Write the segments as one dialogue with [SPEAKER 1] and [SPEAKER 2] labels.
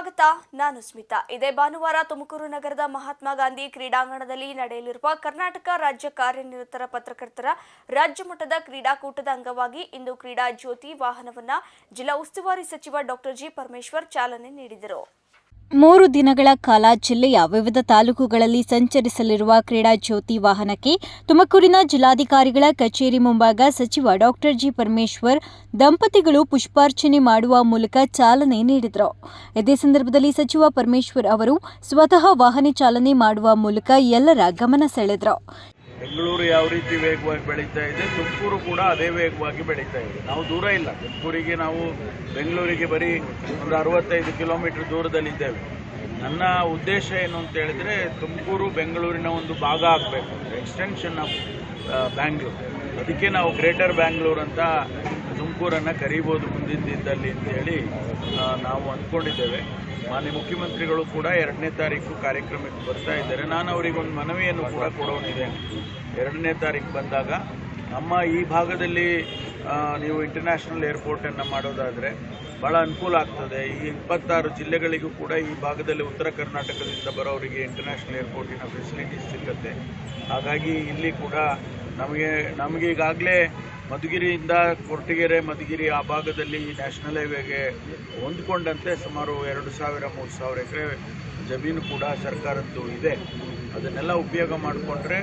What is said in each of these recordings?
[SPEAKER 1] ಸ್ವಾಗತ. ನಾನು ಸ್ಮಿತಾ. ಇದೇ ಭಾನುವಾರ ತುಮಕೂರು ನಗರದ ಮಹಾತ್ಮ ಗಾಂಧಿ ಕ್ರೀಡಾಂಗಣದಲ್ಲಿ ನಡೆಯಲಿರುವ ಕರ್ನಾಟಕ ರಾಜ್ಯ ಕಾರ್ಯನಿರತರ ಪತ್ರಕರ್ತರ ರಾಜ್ಯ ಮಟ್ಟದ ಕ್ರೀಡಾಕೂಟದ ಅಂಗವಾಗಿ ಇಂದು ಕ್ರೀಡಾ ಜ್ಯೋತಿ ವಾಹನವನ್ನ ಜಿಲ್ಲಾ ಉಸ್ತುವಾರಿ ಸಚಿವ ಡಾಕ್ಟರ್ ಜಿ ಪರಮೇಶ್ವರ್ ಚಾಲನೆ ನೀಡಿದರು.
[SPEAKER 2] ಮೂರು ದಿನಗಳ ಕಾಲ ಜಿಲ್ಲೆಯ ವಿವಿಧ ತಾಲೂಕುಗಳಲ್ಲಿ ಸಂಚರಿಸಲಿರುವ ಕ್ರೀಡಾ ಜ್ಯೋತಿ ವಾಹನಕ್ಕೆ ತುಮಕೂರಿನ ಜಿಲ್ಲಾಧಿಕಾರಿಗಳ ಕಚೇರಿ ಮುಂಭಾಗ ಸಚಿವ ಡಾಕ್ಟರ್ ಜಿ ಪರಮೇಶ್ವರ್ ದಂಪತಿಗಳು ಪುಷ್ಪಾರ್ಚನೆ ಮಾಡುವ ಮೂಲಕ ಚಾಲನೆ ನೀಡಿದರು. ಇದೇ ಸಂದರ್ಭದಲ್ಲಿ ಸಚಿವ ಪರಮೇಶ್ವರ್ ಅವರು ಸ್ವತಃ ವಾಹನ ಚಾಲನೆ ಮಾಡುವ ಮೂಲಕ ಎಲ್ಲರ ಗಮನ ಸೆಳೆದರು.
[SPEAKER 3] ಬೆಂಗಳೂರು ಯಾವ ರೀತಿ ವೇಗವಾಗಿ ಬೆಳೀತಾ ಇದೆ, ತುಮಕೂರು ಕೂಡ ಅದೇ ವೇಗವಾಗಿ ಬೆಳೀತಾ ಇದೆ. ನಾವು ದೂರ ಇಲ್ಲ. ತುಮಕೂರಿಗೆ ನಾವು ಬೆಂಗಳೂರಿಗೆ ಬರೀ ಒಂದು ಅರವತ್ತೈದು ಕಿಲೋಮೀಟರ್ ದೂರದಲ್ಲಿದ್ದೇವೆ. ನನ್ನ ಉದ್ದೇಶ ಏನು ಅಂತ ಹೇಳಿದ್ರೆ, ತುಮಕೂರು, ಬೆಂಗಳೂರಿನ ಒಂದು ಭಾಗ ಆಗಬೇಕು. ಎಕ್ಸ್ಟೆನ್ಷನ್ ಆಫ್ ಬ್ಯಾಂಗ್ಳೂರು ಅದಕ್ಕೆ ನಾವು ಗ್ರೇಟರ್ ಬ್ಯಾಂಗ್ಳೂರ್ ಅಂತ ತುಮಕೂರನ್ನು ಕರೀಬೋದು ಮುಂದಿನ ದಿನದಲ್ಲಿ ಅಂತೇಳಿ ನಾವು ಅಂದ್ಕೊಂಡಿದ್ದೇವೆ. ಮಾನ್ಯ ಮುಖ್ಯಮಂತ್ರಿಗಳು ಕೂಡ ಎರಡನೇ ತಾರೀಕು ಕಾರ್ಯಕ್ರಮಕ್ಕೆ ಬರ್ತಾ ಇದ್ದಾರೆ. ನಾನು ಅವರಿಗೊಂದು ಮನವಿಯನ್ನು ಕೂಡ ಕೊಡೋನಿದ್ದೇನೆ ಎರಡನೇ ತಾರೀಕು ಬಂದಾಗ ನಮ್ಮ ಈ ಭಾಗದಲ್ಲಿ ನೀವು ಇಂಟರ್ನ್ಯಾಷನಲ್ ಏರ್ಪೋರ್ಟನ್ನು ಮಾಡೋದಾದರೆ ಭಾಳ ಅನುಕೂಲ ಆಗ್ತದೆ. ಈ ಇಪ್ಪತ್ತಾರು ಜಿಲ್ಲೆಗಳಿಗೂ ಕೂಡ ಈ ಭಾಗದಲ್ಲಿ ಉತ್ತರ ಕರ್ನಾಟಕದಿಂದ ಬರೋರಿಗೆ ಇಂಟರ್ನ್ಯಾಷನಲ್ ಏರ್ಪೋರ್ಟಿನ ಫೆಸಿಲಿಟೀಸ್ ಸಿಗುತ್ತೆ ಹಾಗಾಗಿ ಇಲ್ಲಿ ಕೂಡ ನಮಗೆ ನಮಗೆ ಈಗಾಗಲೇ ಮಧುಗಿರಿಯಿಂದ ಕೊರಟಗೆರೆ ಮಧುಗಿರಿ ಆ ಭಾಗದಲ್ಲಿ ನ್ಯಾಷನಲ್ ಹೈವೇಗೆ ಹೊಂದ್ಕೊಂಡಂತೆ ಸುಮಾರು ಎರಡು ಸಾವಿರ ಮೂರು ಸಾವಿರ ಎಕರೆ ಜಮೀನು ಕೂಡ ಸರ್ಕಾರದ್ದು ಇದೆ. ಅದನ್ನೆಲ್ಲ ಉಪಯೋಗ ಮಾಡಿಕೊಂಡ್ರೆ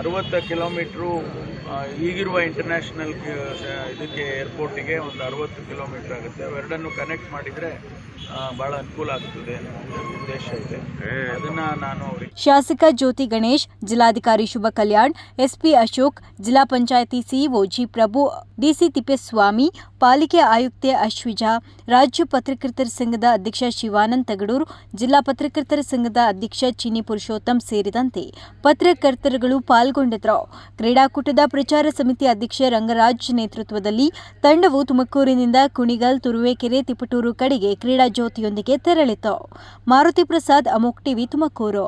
[SPEAKER 3] ಅರುವತ್ತು ಕಿಲೋಮೀಟ್ರು ಈಗಿರುವ ಇಂಟರ್ನ್ಯಾಷನಲ್ ಇದಕ್ಕೆ ಏರ್ಪೋರ್ಟಿಗೆ ಒಂದು ಅರುವತ್ತು ಕಿಲೋಮೀಟ್ರ್ ಆಗುತ್ತೆ. ಎರಡನ್ನು ಕನೆಕ್ಟ್ ಮಾಡಿದರೆ ಬಹಳ ಅನುಕೂಲ ಆಗ್ತದೆ ಉದ್ದೇಶ ಇದೆ. ಅದನ್ನ ನಾನು
[SPEAKER 2] ಶಾಸಕ ಜ್ಯೋತಿ ಗಣೇಶ್, ಜಿಲ್ಲಾಧಿಕಾರಿ ಶುಭ Kalyan, SP Ashok, zilla panchayat CEO G Prabhu, DC Thippeswamy, ಪಾಲಿಕೆ ಆಯುಕ್ತೆ ಅಶ್ವಿಜಾ, ರಾಜ್ಯ ಪತ್ರಕರ್ತರ ಸಂಘದ ಅಧ್ಯಕ್ಷ ಶಿವಾನಂದ್ ತಗಡೂರು, ಜಿಲ್ಲಾ ಪತ್ರಕರ್ತರ ಸಂಘದ ಅಧ್ಯಕ್ಷ ಚಿನ್ನಿ ಪುರುಷೋತ್ತಮ್ ಸೇರಿದಂತೆ ಪತ್ರಕರ್ತರುಗಳು ಪಾಲ್ಗೊಂಡಿದ್ದರು. ಕ್ರೀಡಾಕೂಟದ ಪ್ರಚಾರ ಸಮಿತಿ ಅಧ್ಯಕ್ಷ ರಂಗರಾಜ್ ನೇತೃತ್ವದಲ್ಲಿ ತಂಡವು ತುಮಕೂರಿನಿಂದ ಕುಣಿಗಲ್, ತುರುವೇಕೆರೆ, ತಿಪಟೂರು ಕಡೆಗೆ ಕ್ರೀಡಾ ಜ್ಯೋತಿಯೊಂದಿಗೆ ತೆರಳಿತು. ಮಾರುತಿ ಪ್ರಸಾದ್, ಅಮೋಕ್ ಟಿವಿ, ತುಮಕೂರು.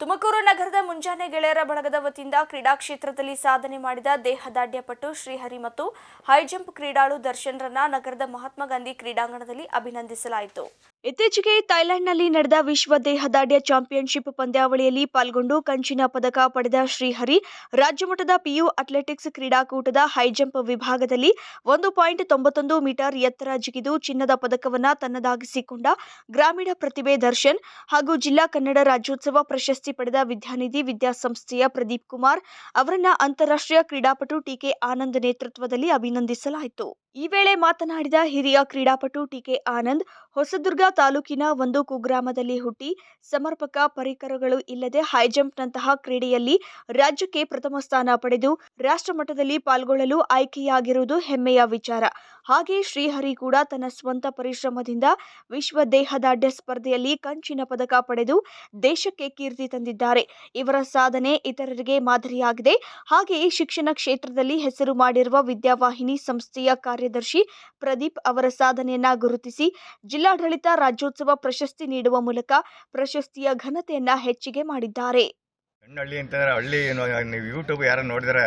[SPEAKER 1] ತುಮಕೂರು ನಗರದ ಮುಂಜಾನೆ ಗೆಳೆಯರ ಬಳಗದ ವತಿಯಿಂದ ಕ್ರೀಡಾ ಕ್ಷೇತ್ರದಲ್ಲಿ ಸಾಧನೆ ಮಾಡಿದ ದೇಹದಾಢ್ಯಪಟು ಶ್ರೀಹರಿ ಮತ್ತು ಹೈಜಂಪ್ ಕ್ರೀಡಾಳು ದರ್ಶನ್ರನ್ನ ನಗರದ ಮಹಾತ್ಮ ಗಾಂಧಿ ಕ್ರೀಡಾಂಗಣದಲ್ಲಿ ಅಭಿನಂದಿಸಲಾಯಿತು. ಇತ್ತೀಚೆಗೆ ಥೈಲ್ಯಾಂಡ್ನಲ್ಲಿ ನಡೆದ ವಿಶ್ವ ದೇಹದಾಢ್ಯ ಚಾಂಪಿಯನ್ಶಿಪ್ ಪಂದ್ಯಾವಳಿಯಲ್ಲಿ ಪಾಲ್ಗೊಂಡು ಕಂಚಿನ ಪದಕ ಪಡೆದ ಶ್ರೀಹರಿ ರಾಜ್ಯಮಟ್ಟದ ಪಿಯು ಅಥ್ಲೆಟಿಕ್ಸ್ ಕ್ರೀಡಾಕೂಟದ ಹೈಜಂಪ್ ವಿಭಾಗದಲ್ಲಿ ಒಂದು ಪಾಯಿಂಟ್ ತೊಂಬತ್ತೊಂದು ಮೀಟರ್ ಎತ್ತರ ಜಿಗಿದು ಚಿನ್ನದ ಪದಕವನ್ನು ತನ್ನದಾಗಿಸಿಕೊಂಡ ಗ್ರಾಮೀಣ ಪ್ರತಿಭೆ ದರ್ಶನ್ ಹಾಗೂ ಜಿಲ್ಲಾ ಕನ್ನಡ ರಾಜ್ಯೋತ್ಸವ ಪ್ರಶಸ್ತಿ ಪಡೆದ ವಿದ್ಯಾನಿಧಿ ವಿದ್ಯಾಸಂಸ್ಥೆಯ ಪ್ರದೀಪ್ ಕುಮಾರ್ ಅವರನ್ನು ಅಂತಾರಾಷ್ಟ್ರೀಯ ಕ್ರೀಡಾಪಟು ಟಿಕೆ ಆನಂದ್ ನೇತೃತ್ವದಲ್ಲಿ ಅಭಿನಂದಿಸಲಾಯಿತು. ಈ ವೇಳೆ ಮಾತನಾಡಿದ ಹಿರಿಯ ಕ್ರೀಡಾಪಟು ಟಿಕೆ ಆನಂದ್, ಹೊಸದುರ್ಗ ತಾಲೂಕಿನ ಒಂದು ಕುಗ್ರಾಮದಲ್ಲಿ ಹುಟ್ಟಿ ಸಮರ್ಪಕ ಪರಿಕರಗಳು ಇಲ್ಲದೆ ಹೈಜಂಪ್ನಂತಹ ಕ್ರೀಡೆಯಲ್ಲಿ ರಾಜ್ಯಕ್ಕೆ ಪ್ರಥಮ ಸ್ಥಾನ ಪಡೆದು ರಾಷ್ಟ್ರಮಟ್ಟದಲ್ಲಿ ಪಾಲ್ಗೊಳ್ಳಲು ಆಯ್ಕೆಯಾಗಿರುವುದು ಹೆಮ್ಮೆಯ ವಿಚಾರ. ಹಾಗೆ ಶ್ರೀಹರಿ ಕೂಡ ತನ್ನ ಸ್ವಂತ ಪರಿಶ್ರಮದಿಂದ ವಿಶ್ವ ದೇಹದಾಢ್ಯ ಸ್ಪರ್ಧೆಯಲ್ಲಿ ಕಂಚಿನ ಪದಕ ಪಡೆದು ದೇಶಕ್ಕೆ ಕೀರ್ತಿ ತಂದಿದ್ದಾರೆ. ಇವರ ಸಾಧನೆ ಇತರರಿಗೆ ಮಾದರಿಯಾಗಿದೆ. ಹಾಗೆಯೇ ಶಿಕ್ಷಣ ಕ್ಷೇತ್ರದಲ್ಲಿ ಹೆಸರು ಮಾಡಿರುವ ವಿದ್ಯಾವಾಹಿನಿ ಸಂಸ್ಥೆಯ ಕಾರ್ಯದರ್ಶಿ ಪ್ರದೀಪ್ ಅವರ ಸಾಧನೆಯನ್ನ ಗುರುತಿಸಿ ಜಿಲ್ಲಾಡಳಿತ ರಾಜ್ಯೋತ್ಸವ ಪ್ರಶಸ್ತಿ ನೀಡುವ ಮೂಲಕ ಪ್ರಶಸ್ತಿಯ ಘನತೆಯನ್ನ ಹೆಚ್ಚಿಗೆ ಮಾಡಿದ್ದಾರೆ.
[SPEAKER 4] ಹೆಣ್ಣಳ್ಳಿ ಅಂತಂದರೆ ಹಳ್ಳಿ ಏನು ನೀವು ಯೂಟ್ಯೂಬ್ ಯಾರು ನೋಡಿದರೆ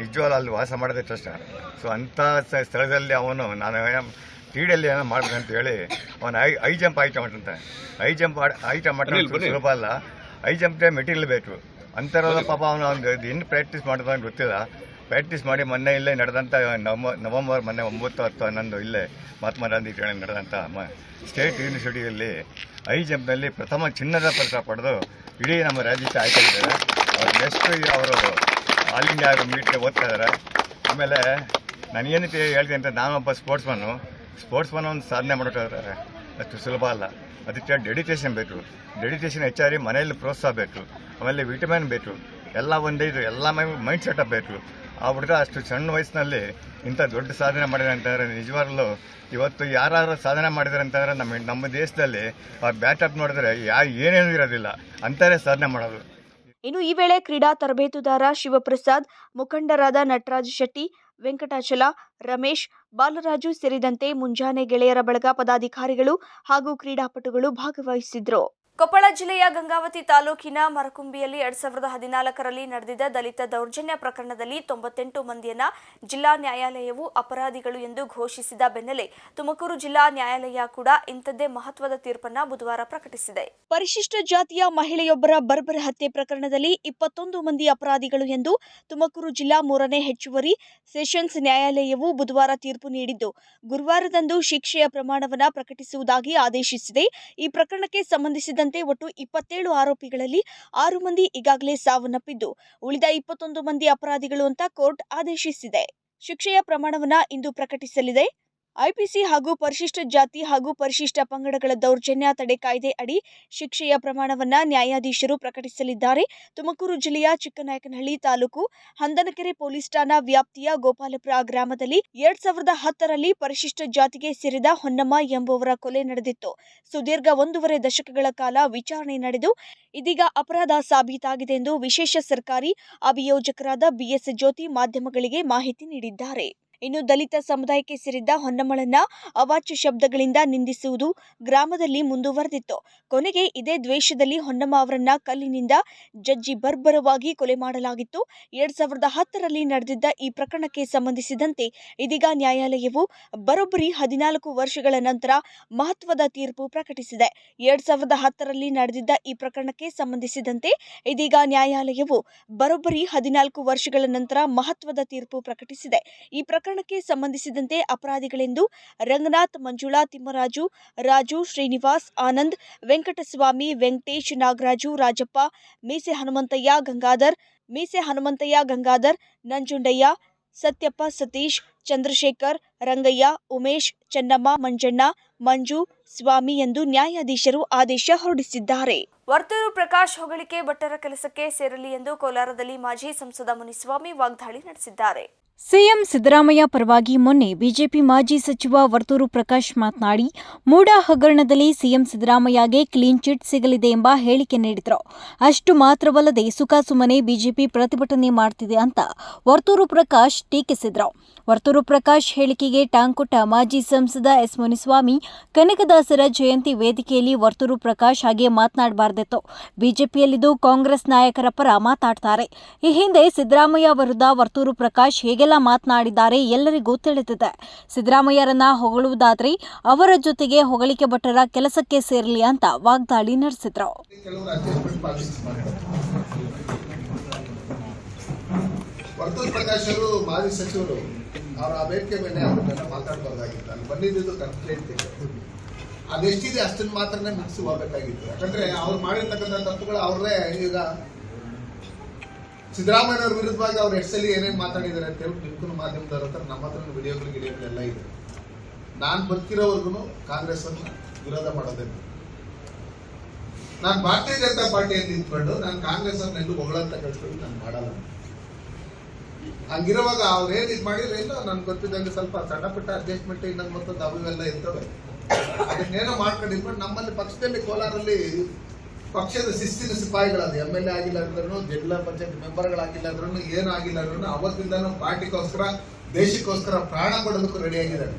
[SPEAKER 4] ನಿಜವಾಗ್ಲೂ ಅಲ್ಲಿ ವಾಸ ಮಾಡೋದೇ ಕಷ್ಟ. ಸೊ ಅಂಥ ಸ್ಥಳದಲ್ಲಿ ಅವನು ನಾನು ಕ್ರೀಡೆಯಲ್ಲಿ ಏನೋ ಅಂತ ಹೇಳಿ ಅವನು ಐ ಐ ಜಂಪ್ ಐಟಮ್ ಮಾಡ್ತಾನೆ ಐ ಜಂಪ್ ಐಟಮ್ ಮಾಡೋದು ಸುಲಭ ಅಲ್ಲ. ಐ ಜಂಪ್ಗೆ ಮೆಟೀರಿಯಲ್ ಬೇಕು. ಅಂಥರಲ್ಲ ಪಾಪ ಅವನು ಒಂದು ಇನ್ನು ಪ್ರಾಕ್ಟೀಸ್ ಮಾಡೋದು ಗೊತ್ತಿಲ್ಲ. ಪ್ರಾಕ್ಟೀಸ್ ಮಾಡಿ ಮೊನ್ನೆ ಇಲ್ಲೇ ನಡೆದಂಥ ನವ ನವಂಬರ್ ಮೊನ್ನೆ ಒಂಬತ್ತು ಹತ್ತು ಹನ್ನೊಂದು ಇಲ್ಲೇ ಮಹಾತ್ಮ ಗಾಂಧಿ ನಡೆದಂಥ ಮ ಸ್ಟೇಟ್ ಯೂನಿವರ್ಸಿಟಿಯಲ್ಲಿ ಐ ಜಂಪ್ನಲ್ಲಿ ಪ್ರಥಮ ಚಿನ್ನದ ಪದಕ ಪಡೆದು ಇಡೀ ನಮ್ಮ ರಾಜ್ಯಕ್ಕೆ ಆಯ್ಕೆಯಿದ್ದಾರೆ ಅವ್ರು ನೆಕ್ಸ್ಟ್ ಅವರು ಆಲ್ ಇಂಡಿಯಾ ಮೀಟ್ಗೆ ಓದ್ತಾ ಇದ್ದಾರೆ ಆಮೇಲೆ ನಾನು ಏನಕ್ಕೆ ಹೇಳ್ತೀನಿ ಅಂತ ನಾನೊಬ್ಬ ಸ್ಪೋರ್ಟ್ಸ್ಮನ್ನು ಸ್ಪೋರ್ಟ್ಸ್ಮನ್ ಒಂದು ಸಾಧನೆ ಮಾಡೋಕ್ಕಾದ್ರೆ ಅಷ್ಟು ಸುಲಭ ಅಲ್ಲ. ಅದಕ್ಕೆ ಡೆಡಿಟೇಷನ್ ಬೇಕು. ಡೆಡಿಟೇಷನ್ ಹೆಚ್ಚಾಗಿ ಮನೆಯಲ್ಲಿ ಪ್ರೋತ್ಸಾಹ ಬೇಕು. ಆಮೇಲೆ ವಿಟಮಿನ್ ಬೇಕು. ಎಲ್ಲ ಒಂದೇ ಇದು. ಎಲ್ಲ ಮೈಂಡ್ ಸೆಟಪ್ ಬೇಕು. ಆ ಹುಡುಗ ಅಷ್ಟು ಸಣ್ಣ ವಯಸ್ಸಿನಲ್ಲಿ ಇಂಥ ದೊಡ್ಡ ಸಾಧನೆ ಮಾಡಿದೆ ಅಂತಂದರೆ ನಿಜವಾಗ್ಲೂ ಇವತ್ತು ಯಾರು ಸಾಧನೆ ಮಾಡಿದ್ದಾರೆ ಅಂತಂದರೆ ನಮ್ಮ ನಮ್ಮ ದೇಶದಲ್ಲಿ ಆ ಬ್ಯಾಟಪ್ ನೋಡಿದ್ರೆ ಯಾ, ಏನೇನು ಇರೋದಿಲ್ಲ. ಅಂತಾರೆ ಸಾಧನೆ ಮಾಡೋದು.
[SPEAKER 1] ಇನ್ನು ಈ ವೇಳೆ ಕ್ರೀಡಾ ತರಬೇತುದಾರ ಶಿವಪ್ರಸಾದ್, ಮುಖಂಡರಾದ ನಟರಾಜ್ ಶೆಟ್ಟಿ, ವೆಂಕಟಾಚಲ, ರಮೇಶ್, ಬಾಲರಾಜು ಸೇರಿದಂತೆ ಮುಂಜಾನೆ ಗೆಳೆಯರ ಬಳಗ ಪದಾಧಿಕಾರಿಗಳು ಹಾಗೂ ಕ್ರೀಡಾಪಟುಗಳು ಭಾಗವಹಿಸಿದ್ರು. ಕೊಪ್ಪಳ ಜಿಲ್ಲೆಯ ಗಂಗಾವತಿ ತಾಲೂಕಿನ ಮರಕುಂಬಿಯಲ್ಲಿ ಎರಡ್ ಸಾವಿರದ ಹದಿನಾಲ್ಕರಲ್ಲಿ ನಡೆದಿದ್ದ ದಲಿತ ದೌರ್ಜನ್ಯ ಪ್ರಕರಣದಲ್ಲಿ ತೊಂಬತ್ತೆಂಟು ಮಂದಿಯನ್ನ ಜಿಲ್ಲಾ ನ್ಯಾಯಾಲಯವು ಅಪರಾಧಿಗಳು ಎಂದು ಘೋಷಿಸಿದ ಬೆನ್ನಲ್ಲೇ ತುಮಕೂರು ಜಿಲ್ಲಾ ನ್ಯಾಯಾಲಯ ಕೂಡ ಇಂಥದ್ದೇ ಮಹತ್ವದ ತೀರ್ಪನ್ನ ಬುಧವಾರ ಪ್ರಕಟಿಸಿದೆ. ಪರಿಶಿಷ್ಟ ಜಾತಿಯ ಮಹಿಳೆಯೊಬ್ಬರ ಬರ್ಬರ ಹತ್ಯೆ ಪ್ರಕರಣದಲ್ಲಿ ಇಪ್ಪತ್ತೊಂದು ಮಂದಿ ಅಪರಾಧಿಗಳು ಎಂದು ತುಮಕೂರು ಜಿಲ್ಲಾ ಮೂರನೇ ಹೆಚ್ಚುವರಿ ಸೆಷನ್ಸ್ ನ್ಯಾಯಾಲಯವು ಬುಧವಾರ ತೀರ್ಪು ನೀಡಿದ್ದು, ಗುರುವಾರದಂದು ಶಿಕ್ಷೆಯ ಪ್ರಮಾಣವನ್ನ ಪ್ರಕಟಿಸುವುದಾಗಿ ಆದೇಶಿಸಿದೆ. ಈ ಪ್ರಕರಣಕ್ಕೆ ಸಂಬಂಧಿಸಿದಂತೆ ಒಟ್ಟು ಇಪ್ಪತ್ತೇಳು ಆರೋಪಿಗಳಲ್ಲಿ ಆರು ಮಂದಿ ಈಗಾಗಲೇ ಸಾವನ್ನಪ್ಪಿದ್ದು, ಉಳಿದ ಇಪ್ಪತ್ತೊಂದು ಮಂದಿ ಅಪರಾಧಿಗಳು ಅಂತ ಕೋರ್ಟ್ ಆದೇಶಿಸಿದೆ. ಶಿಕ್ಷೆಯ ಪ್ರಮಾಣವನ್ನ ಇಂದು ಪ್ರಕಟಿಸಲಿದೆ. ಐಪಿಸಿ ಹಾಗೂ ಪರಿಶಿಷ್ಟ ಜಾತಿ ಹಾಗೂ ಪರಿಶಿಷ್ಟ ಪಂಗಡಗಳ ದೌರ್ಜನ್ಯ ತಡೆ ಕಾಯ್ದೆ ಅಡಿ ಶಿಕ್ಷೆಯ ಪ್ರಮಾಣವನ್ನ ನ್ಯಾಯಾಧೀಶರು ಪ್ರಕಟಿಸಲಿದ್ದಾರೆ. ತುಮಕೂರು ಜಿಲ್ಲೆಯ ಚಿಕ್ಕನಾಯಕನಹಳ್ಳಿ ತಾಲೂಕು ಹಂದನಕೆರೆ ಪೊಲೀಸ್ ಠಾಣಾ ವ್ಯಾಪ್ತಿಯ ಗೋಪಾಲಪುರ ಗ್ರಾಮದಲ್ಲಿ ಎರಡ್ ಸಾವಿರದ ಹತ್ತರಲ್ಲಿ ಪರಿಶಿಷ್ಟ ಜಾತಿಗೆ ಸೇರಿದ ಹೊನ್ನಮ್ಮ ಎಂಬುವರ ಕೊಲೆ ನಡೆದಿತ್ತು. ಸುದೀರ್ಘ ಒಂದೂವರೆ ದಶಕಗಳ ಕಾಲ ವಿಚಾರಣೆ ನಡೆದು ಇದೀಗ ಅಪರಾಧ ಸಾಬೀತಾಗಿದೆ ಎಂದು ವಿಶೇಷ ಸರ್ಕಾರಿ ಅಭಿಯೋಜಕರಾದ ಬಿಎಸ್ ಜ್ಯೋತಿ ಮಾಧ್ಯಮಗಳಿಗೆ ಮಾಹಿತಿ ನೀಡಿದ್ದಾರೆ. ಇನ್ನು ದಲಿತ ಸಮುದಾಯಕ್ಕೆ ಸೇರಿದ್ದ ಹೊನ್ನಮ್ಮಳನ್ನ ಅವಾಚ್ಯ ಶಬ್ದಗಳಿಂದ ನಿಂದಿಸುವುದು ಗ್ರಾಮದಲ್ಲಿ ಮುಂದುವರೆದಿತ್ತು. ಕೊನೆಗೆ ಇದೇ ದ್ವೇಷದಲ್ಲಿ ಹೊನ್ನಮ್ಮ ಅವರನ್ನ ಕಲ್ಲಿನಿಂದ ಜಜ್ಜಿ ಬರ್ಬರವಾಗಿ ಕೊಲೆ ಮಾಡಲಾಗಿತ್ತು. ಎರಡ್ ಸಾವಿರದ ಹತ್ತರಲ್ಲಿ ನಡೆದಿದ್ದ ಈ ಪ್ರಕರಣಕ್ಕೆ ಸಂಬಂಧಿಸಿದಂತೆ ಇದೀಗ ನ್ಯಾಯಾಲಯವು ಬರೋಬ್ಬರಿ ಹದಿನಾಲ್ಕು ವರ್ಷಗಳ ನಂತರ ಮಹತ್ವದ ತೀರ್ಪು ಪ್ರಕಟಿಸಿದೆ. ಎರಡ್ ಸಾವಿರದ ಹತ್ತರಲ್ಲಿ ನಡೆದಿದ್ದ ಈ ಪ್ರಕರಣಕ್ಕೆ ಸಂಬಂಧಿಸಿದಂತೆ ಇದೀಗ ನ್ಯಾಯಾಲಯವು ಬರೋಬ್ಬರಿ ಹದಿನಾಲ್ಕು ವರ್ಷಗಳ ನಂತರ ಮಹತ್ವದ ತೀರ್ಪು ಪ್ರಕಟಿಸಿದೆ. ಈ ಪ್ರಕರಣಕ್ಕೆ ಸಂಬಂಧಿಸಿದಂತೆ ಅಪರಾಧಿಗಳೆಂದು ರಂಗನಾಥ್, ಮಂಜುಳಾ, ತಿಮ್ಮರಾಜು, ರಾಜು, ಶ್ರೀನಿವಾಸ್, ಆನಂದ್, ವೆಂಕಟಸ್ವಾಮಿ, ವೆಂಕಟೇಶ್, ನಾಗರಾಜು, ರಾಜಪ್ಪ, ಮೀಸೆ ಹನುಮಂತಯ್ಯ, ಗಂಗಾಧರ್, ಮೀಸೆ ಹನುಮಂತಯ್ಯ, ಗಂಗಾಧರ್, ನಂಜುಂಡಯ್ಯ, ಸತ್ಯಪ್ಪ, ಸತೀಶ್, ಚಂದ್ರಶೇಖರ್, ರಂಗಯ್ಯ, ಉಮೇಶ್, ಚೆನ್ನಮ್ಮ, ಮಂಜಣ್ಣ, ಮಂಜು, ಸ್ವಾಮಿ ಎಂದು ನ್ಯಾಯಾಧೀಶರು ಆದೇಶ ಹೊರಡಿಸಿದ್ದಾರೆ. ವರ್ತೂರು ಪ್ರಕಾಶ್ ಹೊಗಳಿಕೆ ಭಟ್ಟರ ಕೆಲಸಕ್ಕೆ ಸೇರಲಿ ಎಂದು ಕೋಲಾರದಲ್ಲಿ ಮಾಜಿ ಸಂಸದ ಮುನಿಸ್ವಾಮಿ ವಾಗ್ದಾಳಿ ನಡೆಸಿದ್ದಾರೆ.
[SPEAKER 2] ಸಿಎಂ ಸಿದ್ದರಾಮಯ್ಯ ಪರವಾಗಿ ಮೊನ್ನೆ ಬಿಜೆಪಿ ಮಾಜಿ ಸಚಿವ ವರ್ತೂರು ಪ್ರಕಾಶ್ ಮಾತನಾಡಿ, ಮೂಡಾ ಹಗರಣದಲ್ಲಿ ಸಿಎಂ ಸಿದ್ದರಾಮಯ್ಯಗೆ ಕ್ಲೀನ್ ಚಿಟ್ ಸಿಗಲಿದೆ ಎಂಬ ಹೇಳಿಕೆ ನೀಡಿದರು. ಅಷ್ಟು ಮಾತ್ರವಲ್ಲದೆ ಸುಖಾಸುಮ್ಮನೆ ಬಿಜೆಪಿ ಪ್ರತಿಭಟನೆ ಮಾಡ್ತಿದೆ ಅಂತ ವರ್ತೂರು ಪ್ರಕಾಶ್ ಟೀಕಿಸಿದರು. ವರ್ತೂರು ಪ್ರಕಾಶ್ ಹೇಳಿಕೆಗೆ ಟಾಂಗ್ ಕೊಟ್ಟ ಮಾಜಿ ಸಂಸದ ಎಸ್ ಮುನಿಸ್ವಾಮಿ, ಕನಕದಾಸರ ಜಯಂತಿ ವೇದಿಕೆಯಲ್ಲಿ ವರ್ತೂರು ಪ್ರಕಾಶ್ ಹಾಗೆ ಮಾತನಾಡಬಾರ್ದಿತ್ತು. ಬಿಜೆಪಿಯಲ್ಲಿದ್ದು ಕಾಂಗ್ರೆಸ್ ನಾಯಕರ ಪರ ಮಾತಾಡ್ತಾರೆ. ಈ ಹಿಂದೆ ಸಿದ್ದರಾಮಯ್ಯ ವಿರುದ್ಧ ವರ್ತೂರು ಪ್ರಕಾಶ್ ಹೇಗೆಲ್ಲ ಮಾತನಾಡಿದ್ದಾರೆ ಎಲ್ಲರಿಗೂ ತಿಳಿದಿದೆ. ಸಿದ್ದರಾಮಯ್ಯರನ್ನ ಹೊಗಳುವುದಾದ್ರೆ ಅವರ ಜೊತೆಗೆ ಹೊಗಳಿಕೆ ಭಟ್ಟರ ಕೆಲಸಕ್ಕೆ ಸೇರಲಿ ಅಂತ ವಾಗ್ದಾಳಿ ನಡೆಸಿದ್ರು.
[SPEAKER 5] ಪ್ರಕಾಶ್ ಅವರು ಮಾಜಿ ಸಚಿವರು. ಅವರ ಆ ವೇದಿಕೆ ಮೇಲೆ ಅವ್ರನ್ನೆಲ್ಲ ಮಾತಾಡಬಾರ್ದಾಗಿತ್ತು. ಅಲ್ಲಿ ಬಂದಿದ್ದು ಕಂಪ್ಲೇಂಟ್ ಅದೆಷ್ಟಿದೆ ಅಷ್ಟನ್ನು ಮಾತ್ರನೇ ಮಿಕ್ಸ್ ಹೋಗಬೇಕಾಗಿತ್ತು. ಯಾಕಂದ್ರೆ ಅವ್ರು ಮಾಡಿರ್ತಕ್ಕಂಥ ತಪ್ಪುಗಳು ಅವ್ರೇ ಈಗ ಸಿದ್ದರಾಮಯ್ಯವ್ರ ವಿರುದ್ಧವಾಗಿ ಅವ್ರು ಎಷ್ಟಲ್ಲಿ ಏನೇನು ಮಾತಾಡಿದ್ದಾರೆ ಅಂತ ಹೇಳಿ ನಿಮ್ಗೂ ಮಾಧ್ಯಮದವ್ರ ಹತ್ರ ನಮ್ಮ ಹತ್ರ ವಿಡಿಯೋಗಳು, ಗಿಡಿಯೋಗಳೆಲ್ಲ ಇದೆ. ನಾನು ಬದುಕಿರೋವರೆಗೂ ಕಾಂಗ್ರೆಸ್ ಅನ್ನು ವಿರೋಧ ಮಾಡೋದೇ ನಾನು ಭಾರತೀಯ ಜನತಾ ಪಾರ್ಟಿಯಲ್ಲಿ ನಿಂತ್ಕೊಂಡು ನಾನು ಕಾಂಗ್ರೆಸ್ ಅವ್ರನ್ನ ಎಲ್ಲೂ ಹೊಗಳಂತ ಕಳ್ಸ್ಕೊಂಡು ನಾನು ಮಾಡಲ್ಲ. ಹಂಗಿರುವಾಗ ಅವ್ರು ಏನ್ ಇದ್ ಮಾಡಿದ್ರೆ ಇಲ್ಲ ನನ್ಗೆ ಗೊತ್ತಿದ್ದಂಗೆ ಸ್ವಲ್ಪ ಸಣ್ಣ ಪುಟ್ಟ ಅಡ್ಜಸ್ಟ್ಮೆಂಟ್ ಇನ್ನೊಂದು ಮತ್ತೊಂದು ಅವು ಇರ್ತವೆ. ಅದನ್ನೇನೋ ಮಾಡ್ಕೊಂಡು ಇದ್ಕೊಂಡು ನಮ್ಮಲ್ಲಿ ಪಕ್ಷದಲ್ಲಿ ಕೋಲಾರಲ್ಲಿ ಪಕ್ಷದ ಶಿಸ್ತಿನ ಸಿಪಾಯಿಗಳದು ಎಂ ಎಲ್ ಎ ಆಗಿಲ್ಲ ಅಂದ್ರೂ ಜಿಲ್ಲಾ ಪಂಚಾಯತ್ ಮೆಂಬರ್ಗಳಾಗಿಲ್ಲ ಅಂದ್ರೂ ಏನು ಆಗಿಲ್ಲ ಅಂದ್ರೂ ಅವತ್ತಿಂದನೂ ಪಾರ್ಟಿಗೋಸ್ಕರ, ದೇಶಕ್ಕೋಸ್ಕರ ಪ್ರಾಣ ಕೊಡೋದಕ್ಕೂ ರೆಡಿ ಆಗಿದ್ದಾರೆ.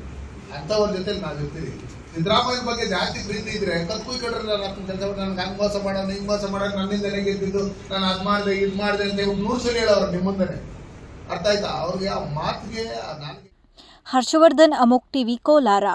[SPEAKER 5] ಅಂಥವ್ರ ಜೊತೆ ನಾವು ಇರ್ತೀವಿ. ಸಿದ್ದರಾಮಯ್ಯ ಬಗ್ಗೆ ಜಾಸ್ತಿ ಪ್ರೀತಿ ಇದ್ರೆ ಕತ್ಕು ಕಡ್ರೆ ನಾನು ಕೆಲಸ ನನ್ಗೆ ಹಂಗ್ ಮೋಸ ಮಾಡೋಣ ಹಿಂಗ್ ಮೋಸ ಮಾಡೋಣ ನನ್ನಿಂದಲೇ ಗೆದ್ದಿದ್ದು, ನಾನು ಅದ್ ಮಾಡಿದೆ, ಇದ್ ಮಾಡಿದೆ ಅಂತ ಹೇಳಿ ನೂರು ಸಲ ಹೇಳೋರು ನಿಮ್ಮ ಮುಂದೆನೆ. ಅರ್ಥ ಆಯ್ತಾ? ಅವ್ರಿಗೆ ಆ ಮಾತಿಗೆ
[SPEAKER 2] ಹರ್ಷವರ್ಧನ್ ಅಮೋಕ್ ಟಿವಿ ಕೋಲಾರ.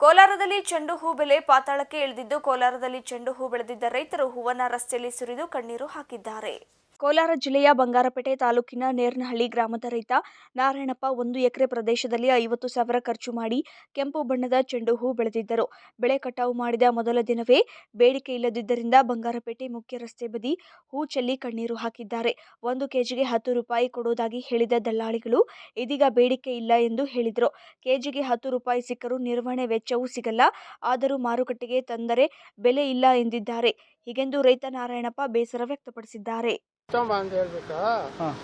[SPEAKER 1] ಕೋಲಾರದಲ್ಲಿ ಚೆಂಡು ಹೂ ಬೆಲೆ ಪಾತಾಳಕ್ಕೆ ಇಳಿದಿದ್ದು ಕೋಲಾರದಲ್ಲಿ ಚೆಂಡು ಹೂ ಬೆಳೆದಿದ್ದ ರೈತರು ಹೂವನ್ನ ರಸ್ತೆಯಲ್ಲಿ ಸುರಿದು ಕಣ್ಣೀರು ಹಾಕಿದ್ದಾರೆ. ಕೋಲಾರ ಜಿಲ್ಲೆಯ ಬಂಗಾರಪೇಟೆ ತಾಲೂಕಿನ ನೇರ್ನಹಳ್ಳಿ ಗ್ರಾಮದ ರೈತ ನಾರಾಯಣಪ್ಪ ಒಂದು ಎಕರೆ ಪ್ರದೇಶದಲ್ಲಿ ಐವತ್ತು ಸಾವಿರ ಖರ್ಚು ಮಾಡಿ ಕೆಂಪು ಬಣ್ಣದ ಚೆಂಡು ಹೂ ಬೆಳೆದಿದ್ದರು. ಬೆಳೆ ಕಟಾವು ಮಾಡಿದ ಮೊದಲ ದಿನವೇ ಬೇಡಿಕೆ ಇಲ್ಲದಿದ್ದರಿಂದ ಬಂಗಾರಪೇಟೆ ಮುಖ್ಯ ರಸ್ತೆ ಬದಿ ಹೂ ಚೆಲ್ಲಿ ಕಣ್ಣೀರು ಹಾಕಿದ್ದಾರೆ. ಒಂದು ಕೆಜಿಗೆ ಹತ್ತು ರೂಪಾಯಿ ಕೊಡುವುದಾಗಿ ಹೇಳಿದ ದಲ್ಲಾಳಿಗಳು, ಇದೀಗ ಬೇಡಿಕೆ ಇಲ್ಲ ಎಂದು ಹೇಳಿದರು. ಕೆಜಿಗೆ ಹತ್ತು ರೂಪಾಯಿ ಸಿಕ್ಕರೂ ನಿರ್ವಹಣೆ ವೆಚ್ಚವೂ ಸಿಗಲ್ಲ, ಆದರೂ ಮಾರುಕಟ್ಟೆಗೆ ತಂದರೆ ಬೆಲೆ ಇಲ್ಲ ಎಂದಿದ್ದಾರೆ. ಹೀಗೆಂದು ರೈತ ನಾರಾಯಣಪ್ಪ ಬೇಸರ ವ್ಯಕ್ತಪಡಿಸಿದ್ದಾರೆ.
[SPEAKER 6] ಇಸ್ಕೊಂಬ ಅಂತ ಹೇಳ್ಬಿಟ್ಟು ಹಾಂ.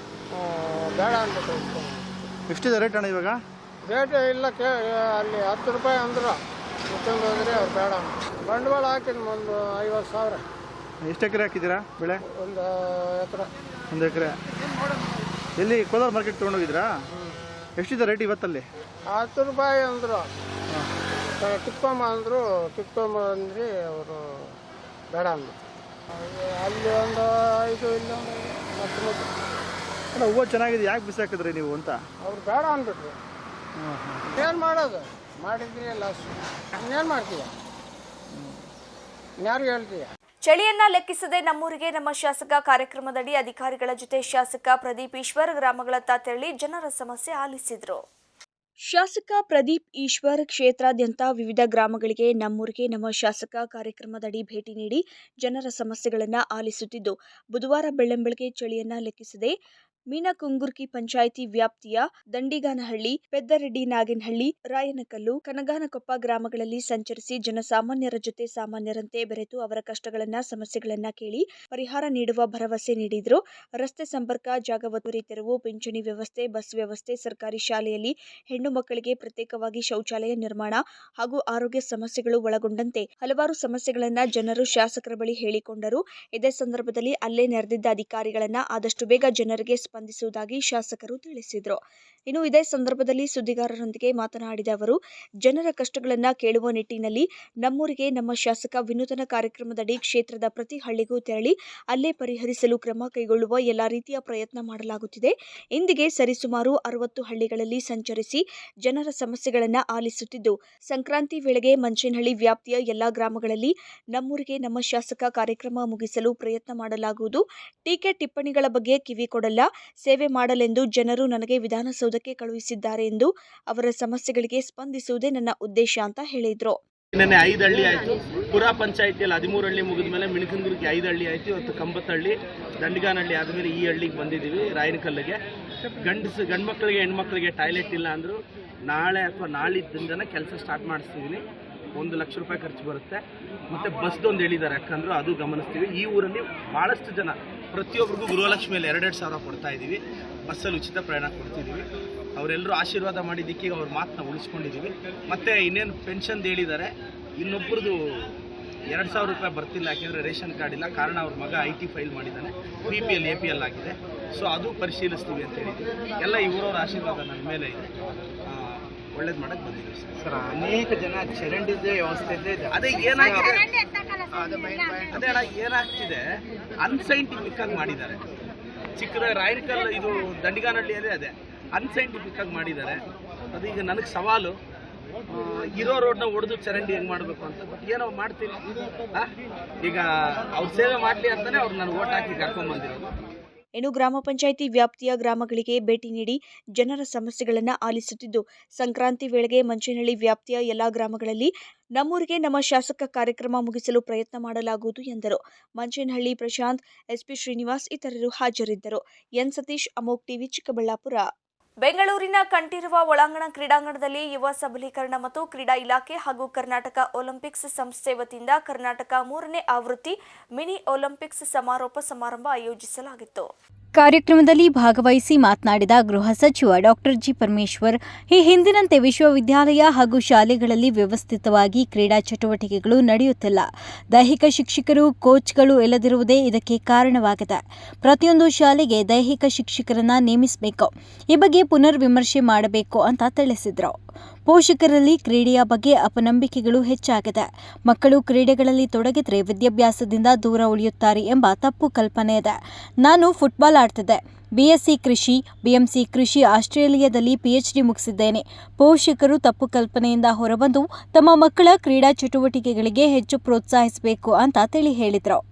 [SPEAKER 6] ಬೇಡ ಅಂದ್ಬಿಟ್ಟು ಇಸ್ಕೊಂಬ.
[SPEAKER 7] ಎಷ್ಟಿದೆ ರೇಟ್ ಅಣ್ಣ ಇವಾಗ?
[SPEAKER 6] ರೇಟ್ ಇಲ್ಲ ಕೇ ಅಲ್ಲಿ ಹತ್ತು ರೂಪಾಯಿ ಅಂದ್ರು. ಇಸ್ಕೊಂಡು ಹೋದ್ರೆ ಅವ್ರು ಬೇಡ ಬಂಡವಾಳ ಹಾಕಿದ ಒಂದು ಐವತ್ತು ಸಾವಿರ.
[SPEAKER 7] ಎಷ್ಟು ಎಕರೆ ಹಾಕಿದ್ದೀರಾ ಬೆಳೆ?
[SPEAKER 6] ಒಂದು ಎಕರೆ
[SPEAKER 7] ಒಂದು ಎಕರೆ. ಎಲ್ಲಿ ಕೋಲಾರ ಮಾರ್ಕೆಟ್ ತೊಗೊಂಡೋಗಿದ್ದೀರಾ? ಎಷ್ಟಿದೆ ರೇಟ್ ಇವತ್ತಲ್ಲಿ?
[SPEAKER 6] ಹತ್ತು ರೂಪಾಯಿ ಅಂದರು. ಕಿತ್ಕೊಂಬ ಅಂದರು. ಕಿತ್ಕೊಂಬ ಅಂದ್ರಿ ಅವರು ಬೇಡ ಅಂದ್ರು. ಅಲ್ಲಿ ಒಂದು ಐದು ಇಲ್ಲ ಒಂದು ಮತ್ತೆ ಮತ್ತೆ
[SPEAKER 7] ಅಲ್ಲ ಹೂವು ಚೆನ್ನಾಗಿದೆ ಯಾಕೆ ಬಿಸಾಕಿದ್ರಿ ನೀವು ಅಂತ?
[SPEAKER 6] ಅವ್ರು ಬೇಡ ಅಂದ್ಬಿಟ್ರು. ಏನು ಮಾಡೋದು? ಮಾಡಿದ್ರಿ ಲಾಸ್ ಇನ್ನೇನು ಮಾಡ್ತೀಯ? ಯಾರು ಹೇಳ್ತೀಯ?
[SPEAKER 1] ಚಳಿಯನ್ನ ಲೆಕ್ಕಿಸದೆ ನಮ್ಮೂರಿಗೆ ನಮ್ಮ ಶಾಸಕ ಕಾರ್ಯಕ್ರಮದಡಿ ಅಧಿಕಾರಿಗಳ ಜೊತೆ ಶಾಸಕ ಪ್ರದೀಪ್ ಈಶ್ವರ್ ಗ್ರಾಮಗಳತ್ತ ತೆರಳಿ ಜನರ ಸಮಸ್ಯೆ ಆಲಿಸಿದ್ರು. ಶಾಸಕ ಪ್ರದೀಪ್ ಈಶ್ವರ್ ಕ್ಷೇತ್ರಾದ್ಯಂತ ವಿವಿಧ ಗ್ರಾಮಗಳಿಗೆ ನಮ್ಮೂರಿಗೆ ನಮ್ಮ ಶಾಸಕ ಕಾರ್ಯಕ್ರಮದಡಿ ಭೇಟಿ ನೀಡಿ ಜನರ ಸಮಸ್ಯೆಗಳನ್ನು ಆಲಿಸುತ್ತಿದ್ದು, ಬುಧವಾರ ಬೆಳ್ಳಂಬೆಳಗ್ಗೆ ಚಳಿಯನ್ನ ಲೆಕ್ಕಿಸದೆ ಮೀನಕುಂಗುರ್ಕಿ ಪಂಚಾಯಿತಿ ವ್ಯಾಪ್ತಿಯ ದಂಡಿಗಾನಹಳ್ಳಿ ಪೆದ್ದರೆಡ್ಡಿ ನಾಗೇನಹಳ್ಳಿ, ರಾಯನಕಲ್ಲು ಕನಗಾನಕೊಪ್ಪ ಗ್ರಾಮಗಳಲ್ಲಿ ಸಂಚರಿಸಿ ಜನಸಾಮಾನ್ಯರ ಜೊತೆ ಸಾಮಾನ್ಯರಂತೆ ಬೆರೆತು ಅವರ ಕಷ್ಟಗಳನ್ನ ಸಮಸ್ಯೆಗಳನ್ನ ಕೇಳಿ ಪರಿಹಾರ ನೀಡುವ ಭರವಸೆ ನೀಡಿದ್ರು. ರಸ್ತೆ ಸಂಪರ್ಕ ಜಾಗ ಒತ್ತುವರಿ ತೆರವು ಪಿಂಚಣಿ ವ್ಯವಸ್ಥೆ ಬಸ್ ವ್ಯವಸ್ಥೆ ಸರ್ಕಾರಿ ಶಾಲೆಯಲ್ಲಿ ಹೆಣ್ಣು ಮಕ್ಕಳಿಗೆ ಪ್ರತ್ಯೇಕವಾಗಿ ಶೌಚಾಲಯ ನಿರ್ಮಾಣ ಹಾಗೂ ಆರೋಗ್ಯ ಸಮಸ್ಯೆಗಳು ಒಳಗೊಂಡಂತೆ ಹಲವಾರು ಸಮಸ್ಯೆಗಳನ್ನ ಜನರು ಶಾಸಕರ ಬಳಿ ಹೇಳಿಕೊಂಡರು. ಇದೇ ಸಂದರ್ಭದಲ್ಲಿ ಅಲ್ಲೇ ನೆರೆದಿದ್ದ ಅಧಿಕಾರಿಗಳನ್ನ ಆದಷ್ಟು ಬೇಗ ಜನರಿಗೆ ಸ್ಪಂದಿಸುವುದಾಗಿ ಶಾಸಕರು ತಿಳಿಸಿದರು. ಇನ್ನು ಇದೇ ಸಂದರ್ಭದಲ್ಲಿ ಸುದ್ದಿಗಾರರೊಂದಿಗೆ ಮಾತನಾಡಿದ ಅವರು, ಜನರ ಕಷ್ಟಗಳನ್ನು ಕೇಳುವ ನಿಟ್ಟಿನಲ್ಲಿ ನಮ್ಮೂರಿಗೆ ನಮ್ಮ ಶಾಸಕ ವಿನೂತನ ಕಾರ್ಯಕ್ರಮದಡಿ ಕ್ಷೇತ್ರದ ಪ್ರತಿ ಹಳ್ಳಿಗೂ ತೆರಳಿ ಅಲ್ಲೇ ಪರಿಹರಿಸಲು ಕ್ರಮ ಕೈಗೊಳ್ಳುವ ಎಲ್ಲ ರೀತಿಯ ಪ್ರಯತ್ನ ಮಾಡಲಾಗುತ್ತಿದೆ. ಇಂದಿಗೆ ಸರಿಸುಮಾರು ಅರವತ್ತು ಹಳ್ಳಿಗಳಲ್ಲಿ ಸಂಚರಿಸಿ ಜನರ ಸಮಸ್ಯೆಗಳನ್ನು ಆಲಿಸುತ್ತಿದ್ದು, ಸಂಕ್ರಾಂತಿ ವೇಳೆಗೆ ಮಂಚೇನಹಳ್ಳಿ ವ್ಯಾಪ್ತಿಯ ಎಲ್ಲ ಗ್ರಾಮಗಳಲ್ಲಿ ನಮ್ಮೂರಿಗೆ ನಮ್ಮ ಶಾಸಕ ಕಾರ್ಯಕ್ರಮ ಮುಗಿಸಲು ಪ್ರಯತ್ನ ಮಾಡಲಾಗುವುದು. ಟೀಕೆ ಟಿಪ್ಪಣಿಗಳ ಬಗ್ಗೆ ಕಿವಿ ಕೊಡಲ್ಲ. ಸೇವೆ ಮಾಡಲೆಂದು ಜನರು ನನಗೆ ವಿಧಾನಸೌಧಕ್ಕೆ ಕಳುಹಿಸಿದ್ದಾರೆ ಎಂದು ಅವರ ಸಮಸ್ಯೆಗಳಿಗೆ ಸ್ಪಂದಿಸುವುದೇ ನನ್ನ ಉದ್ದೇಶ ಅಂತ ಹೇಳಿದ್ರು.
[SPEAKER 8] ನಿನ್ನೆ ಐದು ಹಳ್ಳಿ ಆಯಿತು. ಪುರ ಪಂಚಾಯಿತಿಯಲ್ಲಿ ಹದಿಮೂರು ಹಳ್ಳಿ ಮುಗಿದ ಮೇಲೆ ಮಿಣಕಂದೂರಿಗೆ ಐದು ಹಳ್ಳಿ ಆಯಿತು. ಇವತ್ತು ಕಂಬತ್ತಹಳ್ಳಿ ದಂಡಗಾನಹಳ್ಳಿ ಆದಮೇಲೆ ಈ ಹಳ್ಳಿಗೆ ಬಂದಿದ್ದೀವಿ, ರಾಯನಕಲ್ಲಿಗೆ. ಗಂಡಸು ಗಂಡು ಮಕ್ಕಳಿಗೆ ಹೆಣ್ಮಕ್ಳಿಗೆ ಟಾಯ್ಲೆಟ್ ಇಲ್ಲ ಅಂದರು ನಾಳೆ ಅಥವಾ ನಾಳಿದ್ದಿಂದನೇ ಕೆಲಸ ಸ್ಟಾರ್ಟ್ ಮಾಡಿಸ್ತಿದ್ದೀನಿ ಒಂದು ಲಕ್ಷ ರೂಪಾಯಿ ಖರ್ಚು ಬರುತ್ತೆ. ಮತ್ತು ಬಸ್ದೊಂದು ಹೇಳಿದ್ದಾರೆ ಯಾಕಂದ್ರೆ ಅದು ಗಮನಿಸ್ತೀವಿ. ಈ ಊರಲ್ಲಿ ಭಾಳಷ್ಟು ಜನ ಪ್ರತಿಯೊಬ್ಬರಿಗೂ ಗೃಹಲಕ್ಷ್ಮಿಯಲ್ಲಿ ಎರಡೆರಡು ಸಾವಿರ ಕೊಡ್ತಾ ಇದ್ದೀವಿ ಬಸ್ಸಲ್ಲಿ ಉಚಿತ ಪ್ರಯಾಣ ಕೊಡ್ತಿದ್ದೀವಿ ಅವರೆಲ್ಲರೂ ಆಶೀರ್ವಾದ ಮಾಡಿದ್ದಕ್ಕೆ ಅವ್ರ ಮಾತನ್ನ ಉಳಿಸ್ಕೊಂಡಿದ್ದೀವಿ ಮತ್ತು ಇನ್ನೇನು ಪೆನ್ಷನ್ದು ಹೇಳಿದ್ದಾರೆ ಇನ್ನೊಬ್ಬರದು ಎರಡು ಸಾವಿರ ರೂಪಾಯಿ ಬರ್ತಿಲ್ಲ, ಯಾಕೆಂದರೆ ರೇಷನ್ ಕಾರ್ಡ್ ಇಲ್ಲ. ಕಾರಣ ಅವ್ರ ಮಗ ಐ ಟಿ ಫೈಲ್ ಮಾಡಿದ್ದಾನೆ. P P L A P L ಆಗಿದೆ. ಸೊ ಅದು ಪರಿಶೀಲಿಸ್ತೀವಿ ಅಂತ ಹೇಳಿದ್ದೀವಿ ಎಲ್ಲ ಇವರವ್ರ ಆಶೀರ್ವಾದ ನನ್ನ ಮೇಲೆ ಇದೆ. ಒಳ್ಳೇದು ಮಾಡಕ್ಕೆ ಬಂದಿದ್ದೀವಿ ಸರ್.
[SPEAKER 7] ಸರ್ ಅನೇಕ ಜನ ಚರಂಡಿದೆ ವ್ಯವಸ್ಥೆ ಇದೆ.
[SPEAKER 8] ಅದೇ ಏನಾಗಿದೆ ಅದೇ ಅಣ್ಣ ಏನಾಗ್ತಿದೆ ಅನ್ಸೈಂಟಿಫಿಕ್ ಆಗಿ ಮಾಡಿದ್ದಾರೆ. ಚಿಕ್ಕದ ರಾಯನಕಲ್ ಇದು ದಂಡಿಗಾನಹಳ್ಳಿಯಲ್ಲೇ ಅದೇ. ಅನ್ಸೈಂಟಿಫಿಕ್ ಆಗಿ ಮಾಡಿದ್ದಾರೆ. ಅದು ಈಗ ನನಗೆ ಸವಾಲು. ಇರೋ ರೋಡ್ನ ಹೊಡೆದು ಚರಂಡಿ ಹೆಂಗೆ ಮಾಡಬೇಕು ಅಂತ ಬಟ್ ಏನೋ ಮಾಡ್ತೀನಿ. ಈಗ ಅವ್ರ ಸೇವೆ ಮಾಡಲಿ ಅಂತಲೇ ಅವ್ರು ನಾನು ಓಟ್ ಹಾಕಿ ಕರ್ಕೊಂಬಂದಿರೋದು
[SPEAKER 1] ಇನ್ನು ಗ್ರಾಮ ಪಂಚಾಯಿತಿ ವ್ಯಾಪ್ತಿಯ ಗ್ರಾಮಗಳಿಗೆ ಭೇಟಿ ನೀಡಿ ಜನರ ಸಮಸ್ಯೆಗಳನ್ನು ಆಲಿಸುತ್ತಿದ್ದು, ಸಂಕ್ರಾಂತಿ ವೇಳೆಗೆ ಮಂಚೇನಹಳ್ಳಿ ವ್ಯಾಪ್ತಿಯ ಎಲ್ಲಾ ಗ್ರಾಮಗಳಲ್ಲಿ ನಮ್ಮೂರಿಗೆ ನಮ್ಮ ಶಾಸಕ ಕಾರ್ಯಕ್ರಮ ಮುಗಿಸಲು ಪ್ರಯತ್ನ ಮಾಡಲಾಗುವುದು ಎಂದರು. ಮಂಚೇನಹಳ್ಳಿ ಪ್ರಶಾಂತ್, ಎಸ್ಪಿ ಶ್ರೀನಿವಾಸ್ ಇತರರು ಹಾಜರಿದ್ದರು. ಎನ್ ಸತೀಶ್, ಅಮೋಕ್ ಟಿವಿ, ಚಿಕ್ಕಬಳ್ಳಾಪುರ. ಬೆಂಗಳೂರಿನ ಕಂಠೀರುವ ಒಳಾಂಗಣ ಕ್ರೀಡಾಂಗಣದಲ್ಲಿ ಯುವ ಸಬಲೀಕರಣ ಮತ್ತು ಕ್ರೀಡಾ ಇಲಾಖೆ ಹಾಗೂ ಕರ್ನಾಟಕ ಒಲಿಂಪಿಕ್ಸ್ ಸಂಸ್ಥೆ ವತಿಯಿಂದ ಕರ್ನಾಟಕ ಮೂರನೇ ಆವೃತ್ತಿ ಮಿನಿ ಒಲಿಂಪಿಕ್ಸ್ ಸಮಾರೋಪ ಸಮಾರಂಭ ಆಯೋಜಿಸಲಾಗಿತ್ತು.
[SPEAKER 2] ಕಾರ್ಯಕ್ರಮದಲ್ಲಿ ಭಾಗವಹಿಸಿ ಮಾತನಾಡಿದ ಗೃಹ ಸಚಿವ ಡಾಕ್ಟರ್ ಜಿ ಪರಮೇಶ್ವರ್, ಈ ಹಿಂದಿನಂತೆ ವಿಶ್ವವಿದ್ಯಾಲಯ ಹಾಗೂ ಶಾಲೆಗಳಲ್ಲಿ ವ್ಯವಸ್ಥಿತವಾಗಿ ಕ್ರೀಡಾ ಚಟುವಟಿಕೆಗಳು ನಡೆಯುತ್ತಿಲ್ಲ. ದೈಹಿಕ ಶಿಕ್ಷಕರು, ಕೋಚ್ಗಳು ಇಲ್ಲದಿರುವುದೇ ಇದಕ್ಕೆ ಕಾರಣವಾಗಿದೆ. ಪ್ರತಿಯೊಂದು ಶಾಲೆಗೆ ದೈಹಿಕ ಶಿಕ್ಷಕರನ್ನ ನೇಮಿಸಬೇಕು. ಈ ಬಗ್ಗೆ ಪುನರ್ ವಿಮರ್ಶೆ ಮಾಡಬೇಕು ಅಂತ ತಿಳಿಸಿದರು. ಪೋಷಕರಲ್ಲಿ ಕ್ರೀಡೆಯ ಬಗ್ಗೆ ಅಪನಂಬಿಕೆಗಳು ಹೆಚ್ಚಾಗಿದೆ. ಮಕ್ಕಳು ಕ್ರೀಡೆಗಳಲ್ಲಿ ತೊಡಗಿದ್ರೆ ವಿದ್ಯಾಭ್ಯಾಸದಿಂದ ದೂರ ಉಳಿಯುತ್ತಾರೆ ಎಂಬ ತಪ್ಪು ಕಲ್ಪನೆ ಇದೆ. ನಾನು ಫುಟ್ಬಾಲ್ ಆಡ್ತಿದ್ದೆ. ಬಿಎಸ್ಸಿ ಕೃಷಿ, ಬಿಎಂಸಿ ಕೃಷಿ ಆಸ್ಟ್ರೇಲಿಯಾದಲ್ಲಿ ಪಿಎಚ್ಡಿ ಮುಗಿಸಿದ್ದೇನೆ. ಪೋಷಕರು ತಪ್ಪು ಕಲ್ಪನೆಯಿಂದ ಹೊರಬಂದು ತಮ್ಮ ಮಕ್ಕಳ ಕ್ರೀಡಾ ಚಟುವಟಿಕೆಗಳಿಗೆ ಹೆಚ್ಚು ಪ್ರೋತ್ಸಾಹಿಸಬೇಕು ಅಂತ ತಿಳಿ ಹೇಳಿದರು.